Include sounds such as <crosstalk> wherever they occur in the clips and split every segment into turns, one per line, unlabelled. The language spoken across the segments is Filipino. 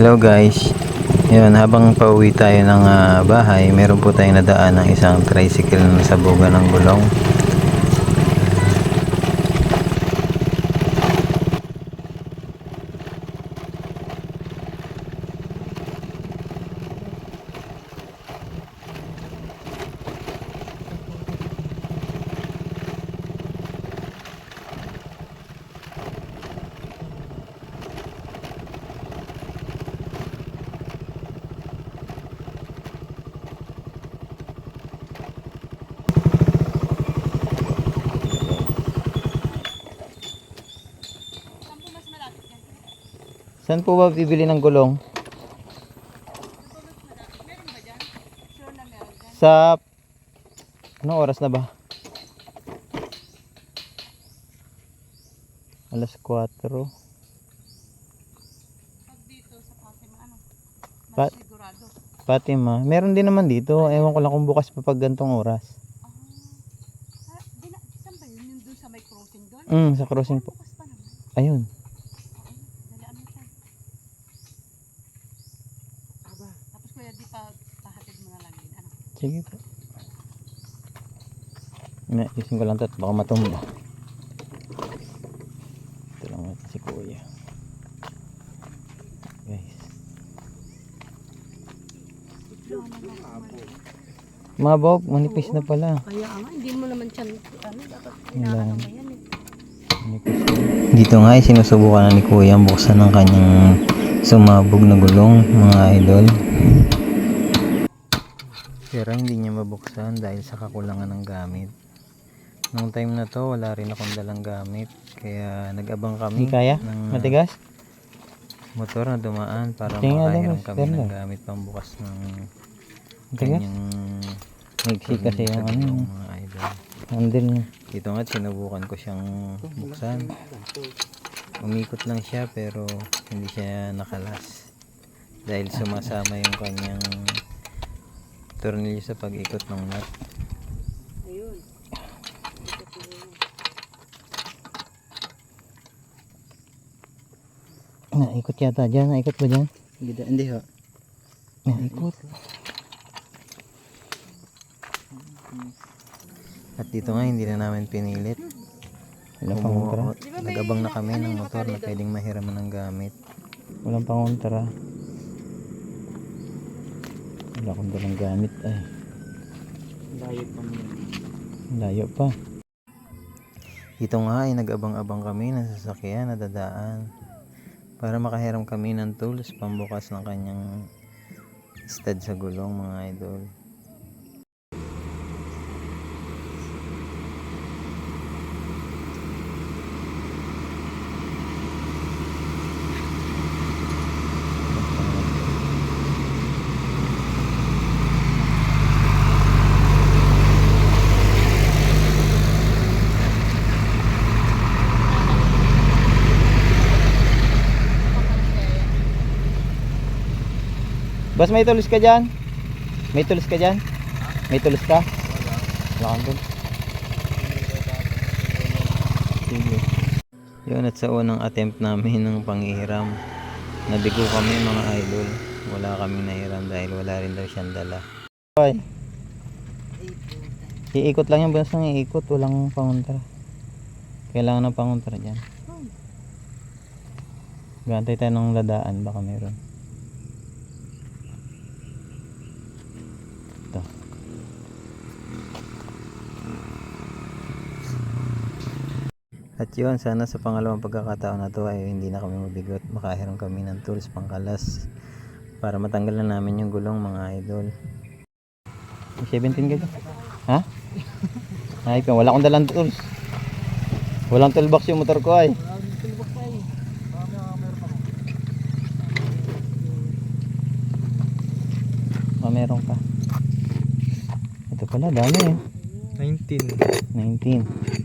Hello guys. Yun, habang pauwi tayo ng ah, bahay, meron po tayong nadaan ng isang tricycle na nasabugan ng gulong. Saan po ba bibili ng gulong? Sa Anong oras na ba? Alas 4.
Pag dito sa Fatima, ano? Mas sigurado.
Fatima. Meron din naman dito. Ewan ko lang kung bukas pa pag gantong oras.
Na, saan ba yun? Yung doon sa may crossing doon?
Mm, sa crossing po. Ayun.
Dalaan mo tayo. Tapos kuya, di pa pahatid mo na lang yun. Ano?
Sige po. Naisin ko lang to at baka matumba. Ito lang natin si kuya. Guys. Mabog, manipis na pala.
Kaya nga, hindi mo naman siya, ano, dapat
Wala.
inaano mo yan eh.
Dito nga ay sinusubukan na ni Kuya ang buksan ng kanyang sumabog na gulong mga idol. Pero hindi niya mabuksan dahil sa kakulangan ng gamit. Nung time na to wala rin akong dalang gamit kaya nag-abang kami
Hindi kaya?
ng
Matigas?
motor na dumaan para makahiram kami ng gamit pambukas ng
Matigas?
kanyang
Maiksi kasi yung ano,
gulong, mga idol.
handle niya.
Dito nga sinubukan ko siyang buksan. Umikot lang siya pero hindi siya nakalas. Dahil sumasama yung kanyang tornilyo sa pag-ikot ng nut.
Ayun.
Naikot yata dyan. Naikot ba dyan?
Hindi, hindi ho.
Naikot.
At dito nga hindi na namin pinilit.
Walang pangontra.
Nag-abang na kami ng motor na pwedeng mahiraman ng gamit.
Walang pangontra. Wala akong dalang gamit. Ay. Layo pa.
Ito nga ay nag-abang-abang kami ng sasakyan na dadaan para makahiram kami ng tools pambukas ng kanyang stud sa gulong mga idol.
Bas may tulis ka dyan? May tulis ka dyan? May tulis ka? Wala kang tulis.
Yun at sa unang attempt namin ng panghiram, nabigo kami mga idol. Wala kami nahiram dahil wala rin daw siyang dala.
Ay. Iikot lang yung bunas ng iikot. Walang pangontra. Kailangan ng pangontra dyan. Gantay tayo ng ladaan. Baka meron. Ito.
At yun, sana sa pangalawang pagkakataon na to ay hindi na kami mabigot. Makahiram kami ng tools pangkalas para matanggal na namin yung gulong mga idol.
May 17 ka dyan? Ha? Ay, wala akong dalang tools. Walang toolbox yung motor ko ay. Ah, meron ka. Ito pala, dami eh.
19.
19.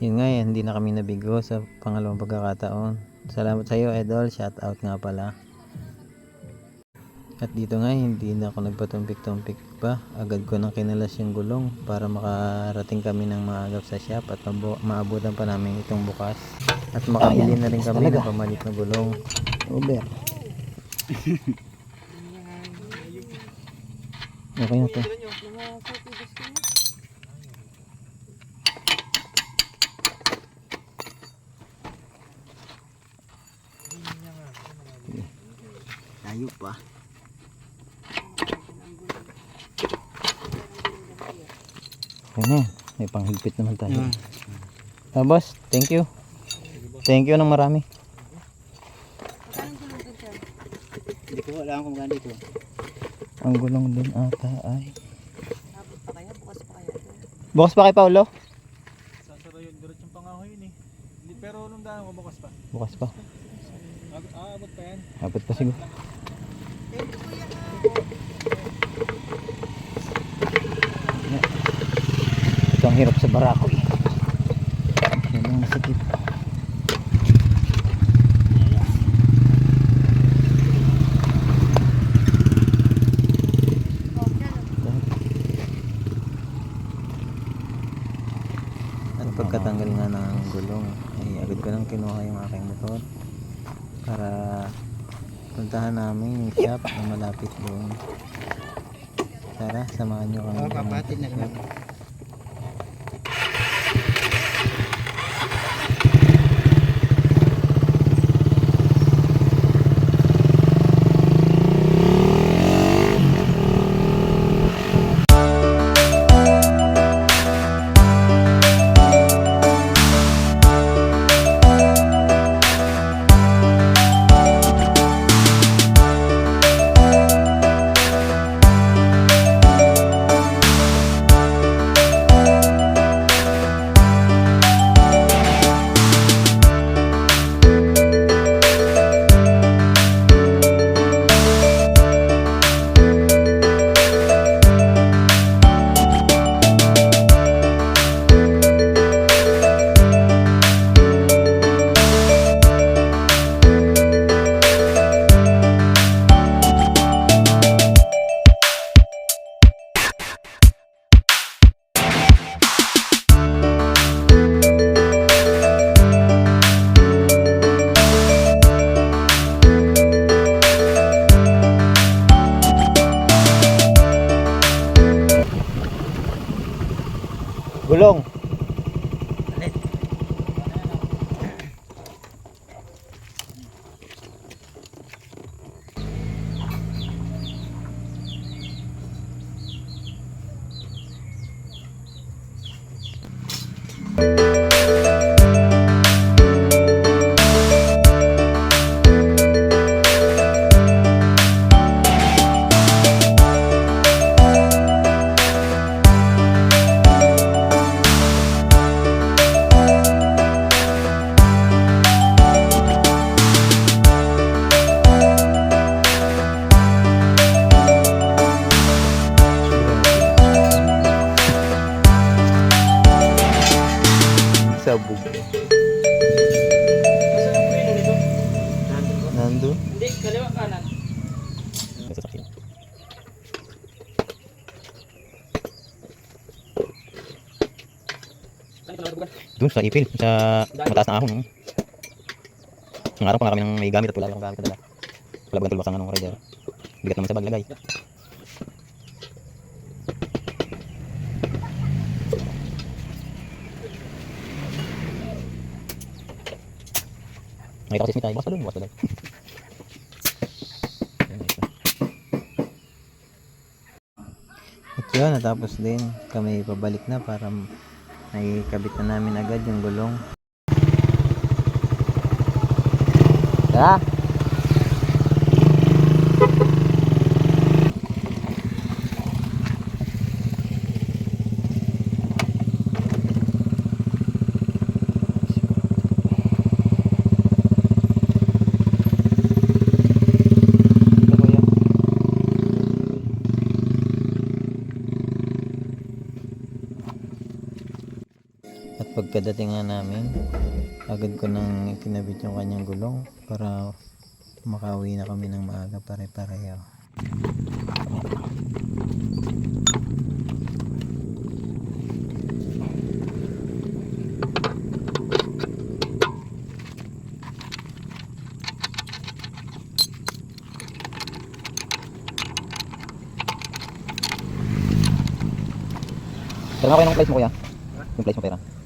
17.
Yun nga yan, hindi na kami nabigo sa pangalawang pagkakataon. Salamat sa iyo, Idol. Shout out nga pala. At dito nga, hindi na ako nagpatumpik-tumpik pa, agad ko nang kinalas yung gulong para makarating kami ng maagap sa shop at maabutan pa namin itong bukas. At makabili na rin kami ng pamalit na gulong.
Over. <laughs> okay na to.
Mga 40 days ko na.
Tayo pa. Na. May panghigpit naman tayo. Ah, boss, thank you. Thank you ng marami.
Hindi ko alam kung maganda ito.
Ang gulong din ata ay...
Bukas pa kaya?
Bukas pa kay Paulo?
Sasara yun, diretsong pangahoy yun eh. Pero nung daan ko bukas pa.
Bukas pa.
Ab- Aabot pa yan.
Abot pa siguro. Ito ang hirap sa barako eh. Yan ang masakit.
At pagkatanggal nga ng gulong, ay agad ko nang kinuha yung aking motor para puntahan namin yung shop na malapit doon. Tara, samahan nyo kami.
Oo, kapatid na
shop.
Sa ipil, sa mataas na ahon. Ang araw pa nga kami ng may gamit at wala akong gamit kadala. Wala ba tulbak ang anong rider? Bigat naman sa bag lagay. Nakita ko si Smith pa doon, bukas pa doon.
At yun, natapos din kami pabalik na para nakikabit na namin agad yung gulong.
Tara!
pagkadating nga namin agad ko nang ikinabit yung kanyang gulong para makauwi na kami ng maaga pare-pareho
Pero nga kayo ng place mo kuya? Yung place mo pera?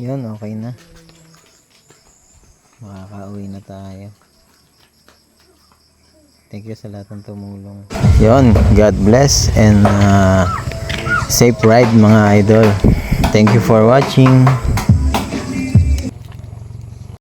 Yun, okay na. Makakauwi na tayo. Thank you sa lahat ng tumulong. Yun, God bless and uh, safe ride mga idol. Thank you for watching.